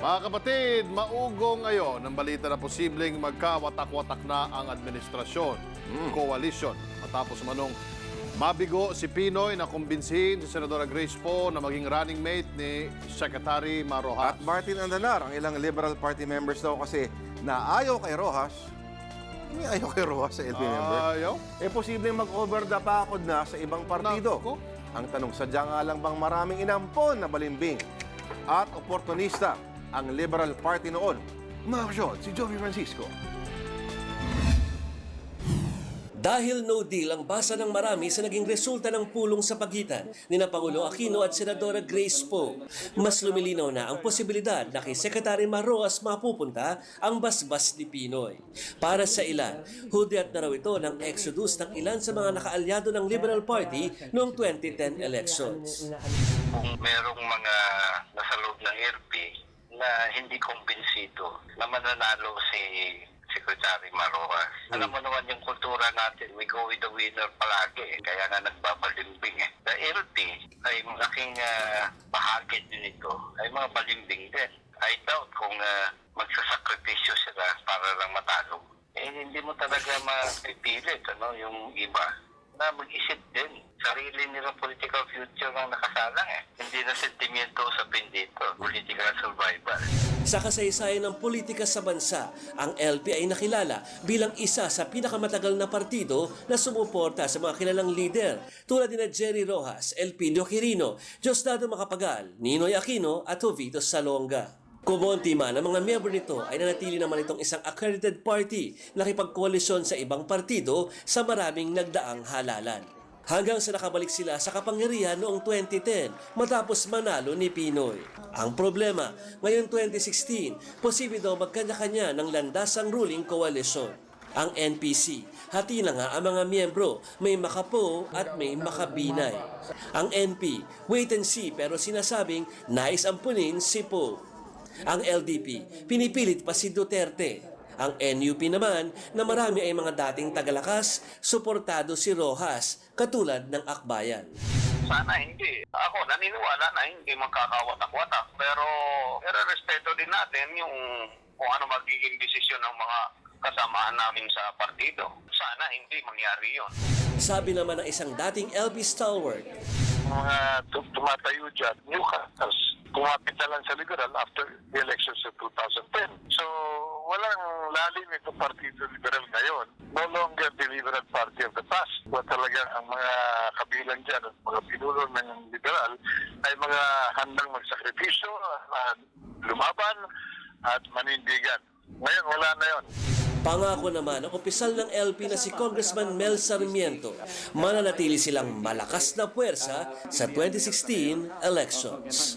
Mga kapatid, maugong ngayon ang balita na posibleng magkawatak-watak na ang administrasyon, coalition. Matapos manong mabigo si Pinoy na kumbinsihin si Senadora Grace Poe na maging running mate ni Secretary Marojas. At Martin Andanar, ang ilang Liberal Party members daw kasi na ayaw kay Rojas, hindi ayaw kay Rojas sa LP member, Ayaw? eh posibleng mag-over the pakod na sa ibang partido. Nako. Ang tanong, sadya nga lang bang maraming inampon na balimbing at oportunista ang Liberal Party noon? Umaksyon si Joey Francisco. Dahil no deal ang basa ng marami sa naging resulta ng pulong sa pagitan ni na Pangulong Aquino at Senadora Grace Poe, mas lumilinaw na ang posibilidad na kay Secretary Maroas mapupunta ang basbas ni Pinoy. Para sa ilan, hudyat na raw ito ng exodus ng ilan sa mga nakaalyado ng Liberal Party noong 2010 elections. kung merong mga nasa loob ng LP na hindi kumbinsido na mananalo si Secretary Maroas. Alam mo naman yung kultura natin, we go with the winner palagi. Kaya nga nagbabalimbing eh. The LP ay malaking ah, bahagi din ito. Ay mga balimbing din. I doubt kung uh, magsasakripisyo sila para lang matalo. Eh, hindi mo talaga mapipilit ano, yung iba na mag-isip din. Sarili nilang political future ang nakasalang eh. Hindi na sentimiento sa dito, political survival. Sa kasaysayan ng politika sa bansa, ang LP ay nakilala bilang isa sa pinakamatagal na partido na sumuporta sa mga kilalang lider tulad ni Jerry Rojas, Elpidio Quirino, Diosdado Macapagal, Ninoy Aquino at Jovito Salonga. Kumonti man ang mga miyembro nito ay nanatili naman itong isang accredited party na nakipagkoalisyon sa ibang partido sa maraming nagdaang halalan. Hanggang sa nakabalik sila sa kapangyarihan noong 2010 matapos manalo ni Pinoy. Ang problema, ngayon 2016, posible daw magkanya-kanya ng landasang ruling coalition. Ang NPC, hati na nga ang mga miyembro, may makapo at may makabinay. Ang NP, wait and see pero sinasabing nais ampunin si Poe. Ang LDP, pinipilit pa si Duterte. Ang NUP naman, na marami ay mga dating tagalakas, suportado si Rojas, katulad ng Akbayan. Sana hindi. Ako naniniwala na hindi magkakawatak-watak. Pero, pero respeto din natin yung kung ano magiging desisyon ng mga kasamaan namin sa partido. Sana hindi mangyari yon. Sabi naman ng isang dating LP stalwart, mga tum- tumatayo dyan, newcomers, kumapit na lang sa liberal after the elections of 2010. So, walang lalim itong Partido Liberal ngayon. No longer the Liberal Party of the past. Kung talagang ang mga kabilang dyan at mga pinuno ng liberal ay mga handang magsakripisyo, uh, lumaban at manindigan. Ngayon, wala na yon. Pangako naman ang opisyal ng LP na si Congressman Mel Sarmiento, mananatili silang malakas na puwersa sa 2016 elections.